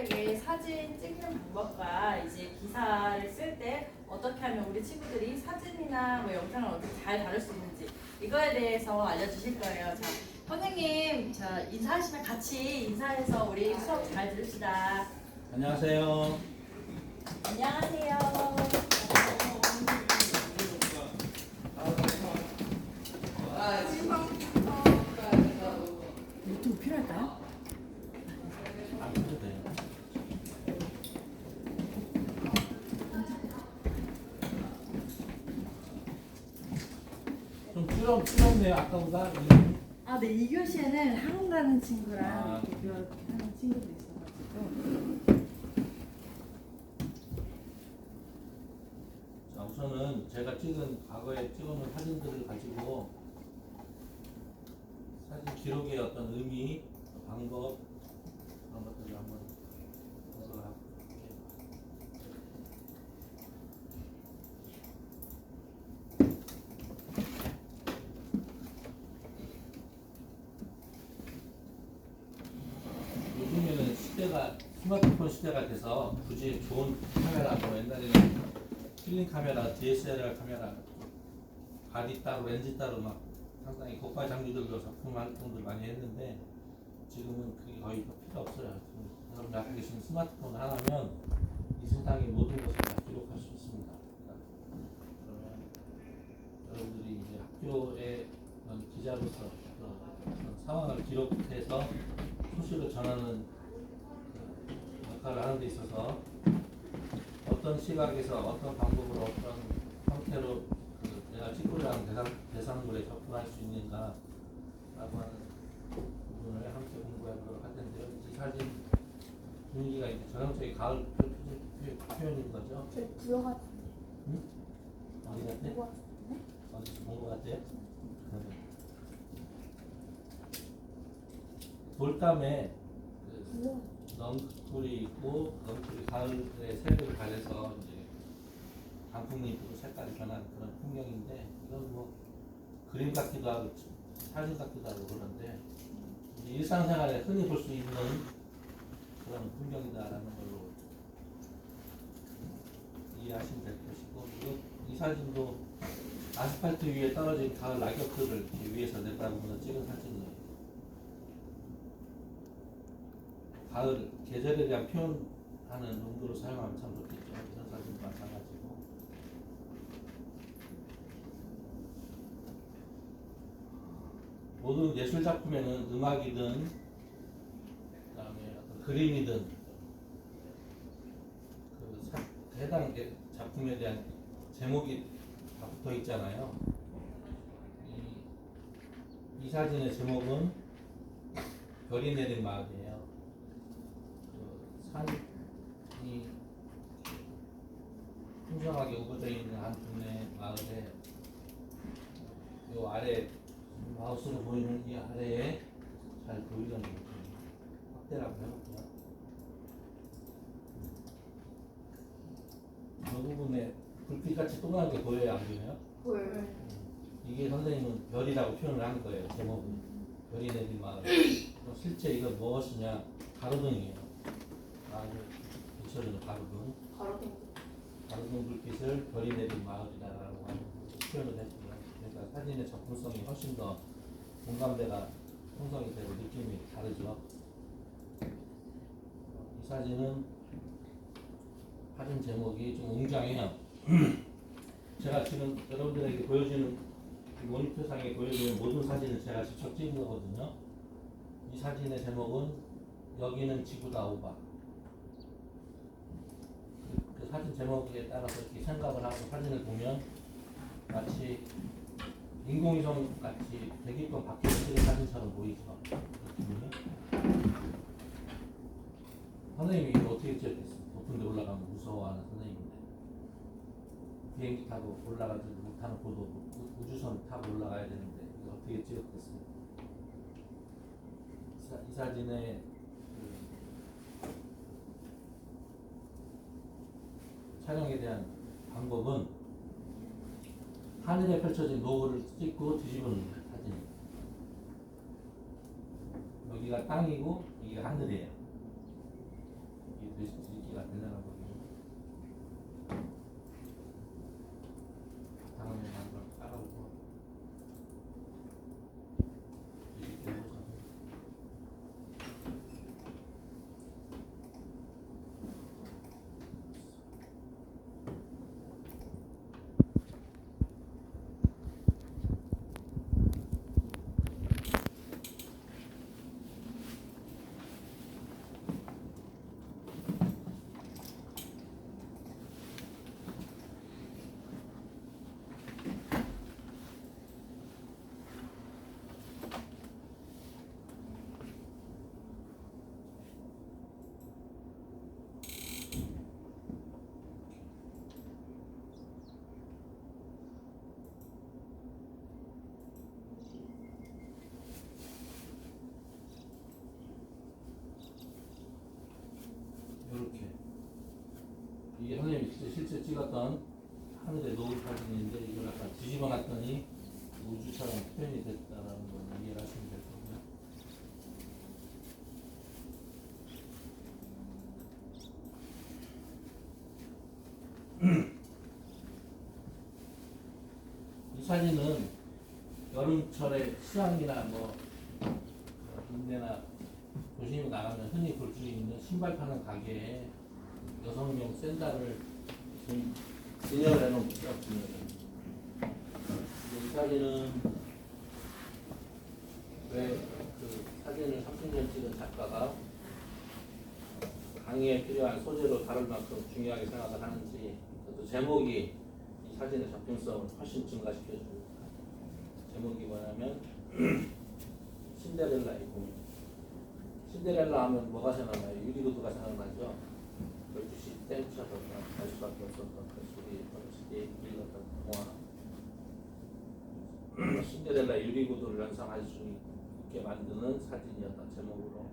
친구들에게 사진 찍는 방법과 이제 기사를 쓸 때 어떻게 하면 우리 친구들이 사진이나 뭐 영상을 어떻게 잘 다룰 수 있는지 이거에 대해서 알려주실 거예요. 자, 선생님, 자 인사하시면 같이 인사해서 우리 수업 잘 들읍시다. 안녕하세요. 안녕하세요. 노트북 필요할까요? 안 해도 돼요. 좀 풀었네요 아까보다. 아, 네, 이 교시에는 한국 가는 친구랑 아. 이렇게 하는 친구도 있어가지고. 자 우선은 제가 찍은 과거에 찍어놓은 사진들을 가지고 사진 기록의 어떤 의미, 방법 그런 것들을 한번 분석을 해볼게요. 요즘에는 시대가 스마트폰 시대가 돼서 굳이 좋은 카메라 뭐 옛날에는 필름 카메라, DSLR 카메라, 바디 따로 렌즈 따로 막 상당히 고가 장비들도 작품 활동들 많이 했는데 지금은 그게 거의 다 필요 없어요. 여러분 앞에 계신 스마트폰 하나면 이 세상의 모든 것을 다 기록할 수 있습니다. 그러면 여러분들이 이제 어떤 기자로서 상황을 기록해서 소식을 전하는 그 역할을 하는 데 있어서 어떤 시각에서 어떤 방법으로 어떤 형태로 그 내가 찍고자 하는 대상, 대상물에 접근할 수 있는가 라고 하는 부분을 함께 공부해 보도록 할 텐데요. 이 사진 분위기가 이제 전형적인 가을 표, 표현인 거죠. 저 부여 같은데. 어디 같아? 부여 같은데? 어디서 본것 같아요? 돌담에 그. 넝쿨이 있고 넝쿨이 가을에 색을 가려서 이제 단풍잎으로 색깔이 변하는 그런 풍경인데 이건 뭐 그림 같기도 하고 사진 같기도 하고 그런데 일상생활에 흔히 볼 수 있는 그런 풍경이다라는 걸로 이해하시면 될 것이고 이거 이 사진도 아스팔트 위에 떨어진 가을 낙엽들을 위에서 내다보면서 찍은 사진이에요. 가을 계절에 대한 표현하는 용도로 사용하면 참 좋겠죠. 이런 사진도 마찬가지고. 모든 예술 작품에는 음악이든 그다음에 어떤 그림이든 그 사- 해당 예- 작품에 대한 제목이 다 붙어 있잖아요. 이, 이 사진의 제목은 별이 내린 마을이에요. 그 산이 풍성하게 우거져 있는 한 동네 마을에 요 아래 마우스로 보이는 이 아래에 잘 보이는 확대를 한번 해볼게요. 이 부분에 불빛같이 동그랗게 보여요, 안 보여요? 보여요. 이게 선생님은 별이라고 표현을 한 거예요. 제목은 별이 내린 마을. 실제 이건 무엇이냐? 가로등이에요. 마을 비춰주는 가로등. 가로등. 가로등 불빛을 별이 내린 마을이다라고 하는 표현을 했고요. 그러니까 사진의 접근성이 훨씬 더 공감대가 형성이 되고 느낌이 다르죠. 이 사진은 사진 제목이 좀 웅장해요. 제가 지금 여러분들에게 보여주는 이 모니터상에 보여주는 모든 사진을 제가 직접 찍은 거거든요. 이 사진의 제목은 여기는 지구다 오바. 사진 제목에 따라서 이렇게 생각을 하고 사진을 보면 마치 인공위성 같이 대기권 밖에서 찍은 사진처럼 보이죠. 선생님이 이걸 어떻게 찍었겠어요? 높은 데 올라가면 무서워하는 선생님인데 비행기 타고 올라가지 못하는 고도 우- 우주선 타고 올라가야 되는데 이거 어떻게 찍었겠어요? 이 사- 이 사진의 그 촬영에 대한 방법은 하늘에 펼쳐진 노을을 찍고 뒤집어 놓는 사진. 여기가 땅이고 여기가 하늘이에요. 이렇게 이게 선생님이 실제, 찍었던 하늘의 노을 사진인데 이걸 약간 뒤집어 놨더니 우주처럼 표현이 됐다라는 걸 이해를 하시면 될 거고요. 이 사진은 여름철에 시장이나 뭐 인내나 도심에 나가면 흔히 볼 수 있는 신발 파는 가게에 여성용 해놓은 거죠. 진열을. 이 사진은 왜 그 사진을 30년 찍은 작가가 강의에 필요한 소재로 다룰 만큼 중요하게 생각을 하는지 또 제목이 이 사진의 작품성을 훨씬 증가시켜줍니다. 제목이 뭐냐면 신데렐라의 고민. 신데렐라 하면 뭐가 생각나요? 유리구두가 생각나죠? 12시 땡쳐서 갈 수밖에 없었던 그 소리 때 읽었던 동화 신데렐라 유리구두를 연상할 수 있게 만드는 사진이었던 제목으로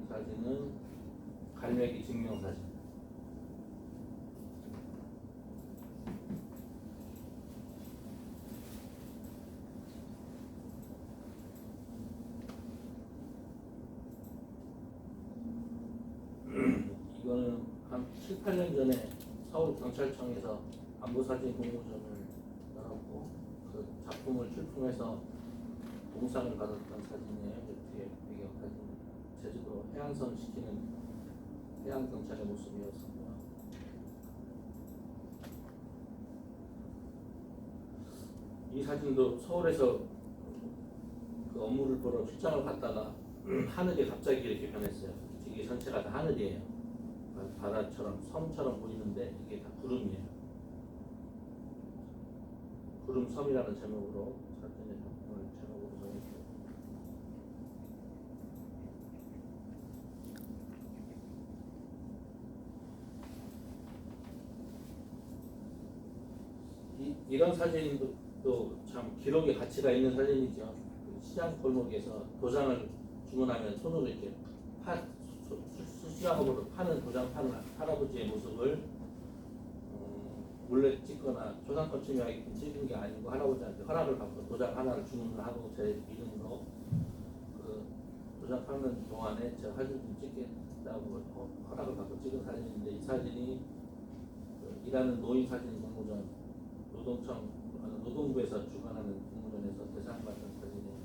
이 사진은 갈매기 증명사진 18년 전에 서울 경찰청에서 안보 사진 공모전을 열었고 그 작품을 출품해서 동상을 받았던 사진이에요. 이렇게 배경 사진 제주도 해안선 시키는 해양 경찰의 모습이었습니다. 이 사진도 서울에서 그 업무를 보러 출장을 갔다가 하늘이 갑자기 이렇게 변했어요. 지기 전체가 다 하늘이에요. 바다처럼 섬처럼 보이는데 이게 다 구름이에요. 구름 섬이라는 제목으로 사진의 작품을 제목으로 정했고 이, 이런 사진도 또참 기록의 가치가 있는 사진이죠. 그 시장 골목에서 도장을 주문하면 손으로 이렇게 파, 수작업으로 파는 도장 파는 할아버지의 모습을 어, 몰래 찍거나 초상권 침해하기 찍은 게 아니고 할아버지한테 허락을 받고 도장 하나를 주문을 하고 제 이름으로 그 도장 파는 동안에 저 사진 좀 찍겠다고 허- 허락을 받고 찍은 사진인데 이 사진이 그 일하는 노인 사진 공모전 노동청 노동부에서 주관하는 공모전에서 대상받은 사진이에요.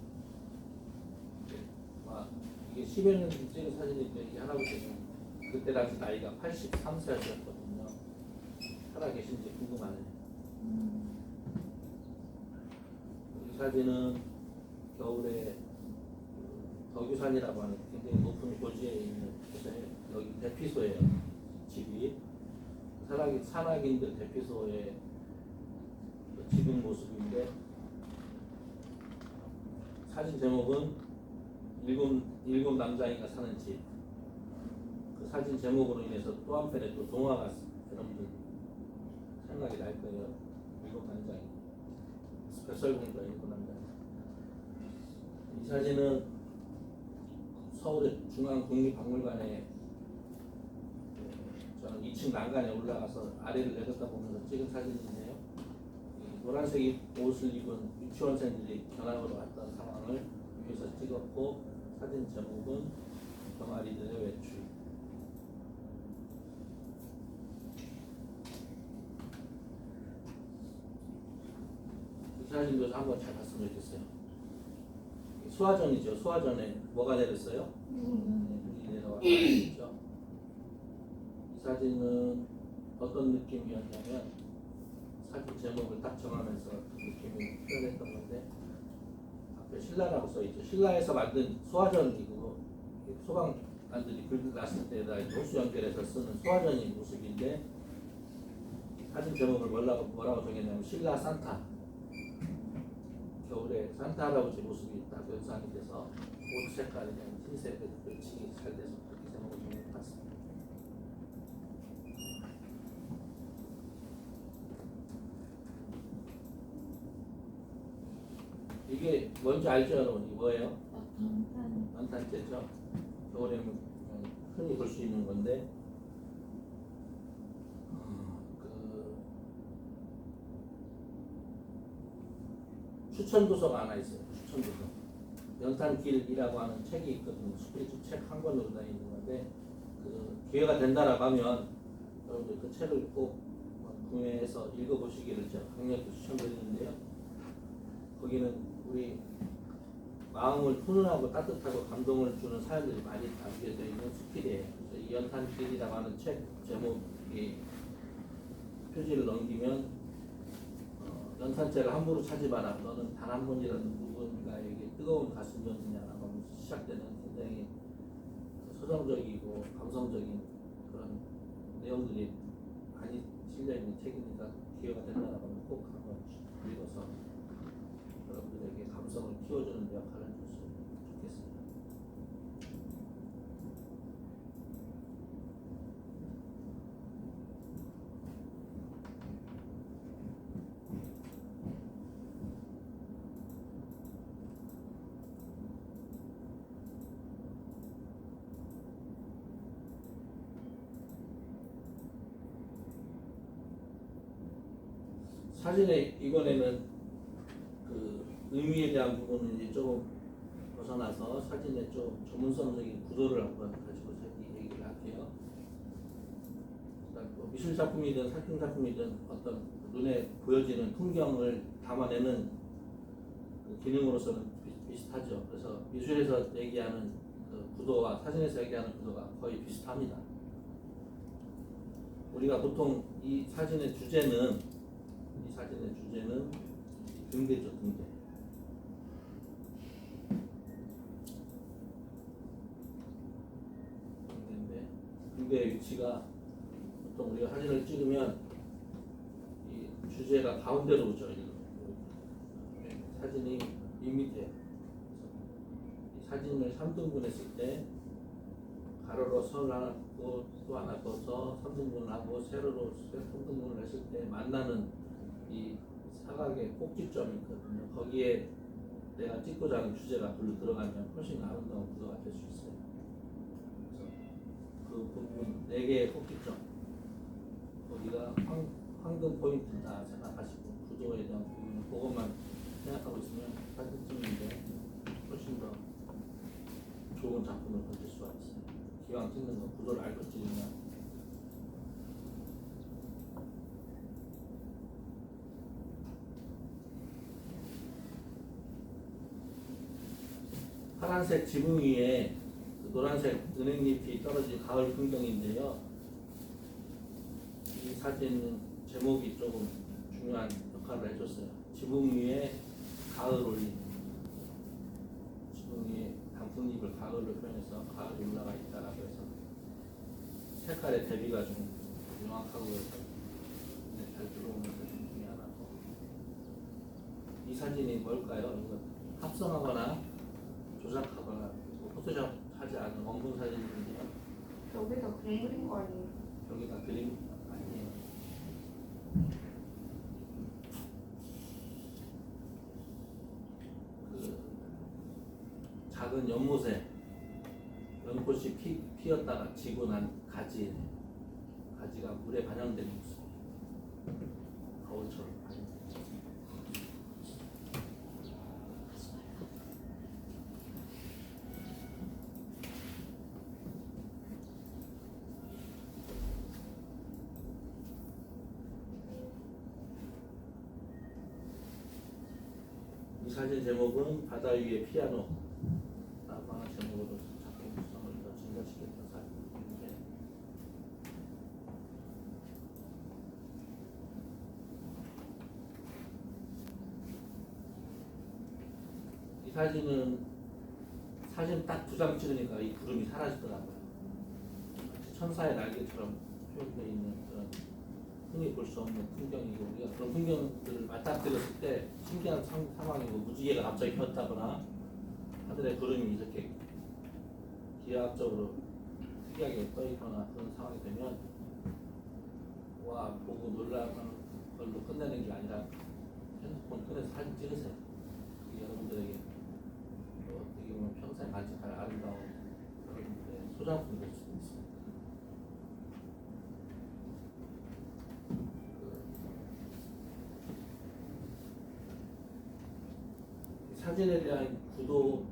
아, 이게 10여 년 찍은 사진인데 이 할아버지는 그때 당시 나이가 83세였거든요. 살아 계신지 궁금하네요. 이 사진은 겨울에 그 덕유산이라고 하는 굉장히 높은 고지에 있는 여기 대피소예요. 집이 산악, 산악인들 대피소의 그 지금 모습인데 사진 제목은 일곱 일곱 남자인가 사는 집. 그 사진 제목으로 인해서 또 한편에 또 동화가 여러분들 생각이 날 거예요. 일곱 남자. 백설공주와 일곱 남자. 이 사진은 서울의 중앙국립박물관에 그 저는 2층 난간에 올라가서 아래를 내렸다 보면서 찍은 사진인데요. 이 노란색 옷을 입은 유치원생들이 견학으로 왔던 상황을 위에서 찍었고 사진 제목은 병아리들의 외출. 이 사진도 한번 잘 봤으면 좋겠어요. 수화전이죠. 수화전에 뭐가 내렸어요? 네, 눈이 내려왔죠. 이 사진은 어떤 느낌이었냐면 사진 제목을 딱 정하면서 그 느낌을 표현했던 건데 앞에 신라라고 써있죠. 신라에서 만든 소화전이고 소방관들이 불 났을 때에다 호수 연결해서 쓰는 소화전인 모습인데 사진 제목을 뭐라고, 뭐라고 정했냐면 신라 산타 겨울에 산타 할아버지 모습이 딱 연상이 돼서 옷 색깔이 그냥 흰색으로 칠이 잘 돼서 그렇게 제목을 정해봤습니다. 이게 뭔지 알죠 여러분? 이게 뭐예요? 연탄 연탄재죠. 겨울에는 어, 흔히 볼 수 있는 건데 어, 그 추천 도서가 하나 있어요. 추천 도서. 연탄길이라고 하는 책이 있거든요. 스피리트 책한 권으로 다 있는 건데 그 기회가 된다라고 하면 여러분들 그 책을 꼭 구매해서 읽어보시기를 제가 강력히 추천드리는데요. 거기는 우리 마음을 훈훈하고 따뜻하고 감동을 주는 사연들이 많이 담겨져 있는 이 연탄길이라고 하는 책 제목이 표지를 넘기면 어, 연탄재를 함부로 차지 마라. 너는 단 한 번이라도 누군가에게 뜨거운 었느냐라고 하면서 시작되는 굉장히 서정적이고 감성적인 그런 내용들이 많이 실려 있는 책이니까 기회가 된다라고 하면 꼭 한번 읽어서 여러분들에게 감성을 키워주는 역할을 줬으면 좋겠습니다. 사진에 이번에는 그 의미에 대한 부분은 이제 조금 벗어나서 사진의 좀 전문성적인 구도를 한번 가지고 이 얘기를 할게요. 뭐 미술 작품이든 사진 작품이든 어떤 눈에 보여지는 풍경을 담아내는 그 기능으로서는 비, 비슷하죠. 그래서 미술에서 얘기하는 그 구도와 사진에서 얘기하는 구도가 거의 비슷합니다. 우리가 보통 이 사진의 주제는 이 사진의 주제는 등대죠, 등대. 등대인데 등대의 위치가 보통 우리가 사진을 찍으면 이 주제가 가운데로 오죠. 이렇게. 사진이. 이 사진을 3등분 했을 때 가로로 선을 하나 또 하나 긋어서 3등분을 하고 세로로 3등분을 했을 때 만나는 이 사각의 꼭지점이 있거든요. 거기에 내가 찍고자 하는 주제가 글로 들어가면 훨씬 아름다운 구도가 될 수 있어요. 그래서 그 부분 네 개의 꼭지점 거기가 황, 황금 포인트다 생각하시고 구도에 대한 부분 그것만 생각하고 있으면 사진 찍는데 훨씬 더 좋은 작품을 건질 수가 있어요. 기왕 찍는 거 구도를 알고 찍으면 파란색 지붕 위에 그 노란색 은행잎이 떨어진 가을 풍경인데요. 이 사진 제목이 조금 중요한 역할을 해줬어요. 지붕 위에 가을 올린 지붕 위에 단풍잎을 가을로 표현해서 가을이 올라가 있다라고 해서 색깔의 대비가 좀 명확하고 네, 잘 들어오는 사진 중에 하나고 이 사진이 뭘까요? 합성하거나 조작하거나 뭐 포토샵 하지 않은 원본 사진인데요. 여기다 그림 그린 거 아니에요? 여기가 그림 아니에요. 그 작은 연못에 연꽃이 피, 피었다가 지고 난 가지 가지가 물에 반영된 모습. 거울처럼 반영된 모습. 이 사진 제목은 바다 위의 피아노 하는 제목으로 작품성을 더 증가시켰던 사진인데 이 사진은 사진 딱 두 장 찍으니까 이 구름이 사라지더라고요. 천사의 날개처럼 표현되어 있는 그런 흔히 볼 수 없는 풍경이고 우리가 그런 풍경들을 맞닥뜨렸을 때 신기한 상, 상황이고 무지개가 갑자기 폈다거나 하늘에 구름이 이렇게 기하학적으로 특이하게 떠 있거나 그런 상황이 되면 와 보고 놀라는 걸로 끝내는 게 아니라 핸드폰 꺼내서 사진 찍으세요. 그게 여러분들에게 또 어떻게 보면 평생 간직할 아름다운 네, 소장품 될수도 있습니다. 그 사진에 대한 구도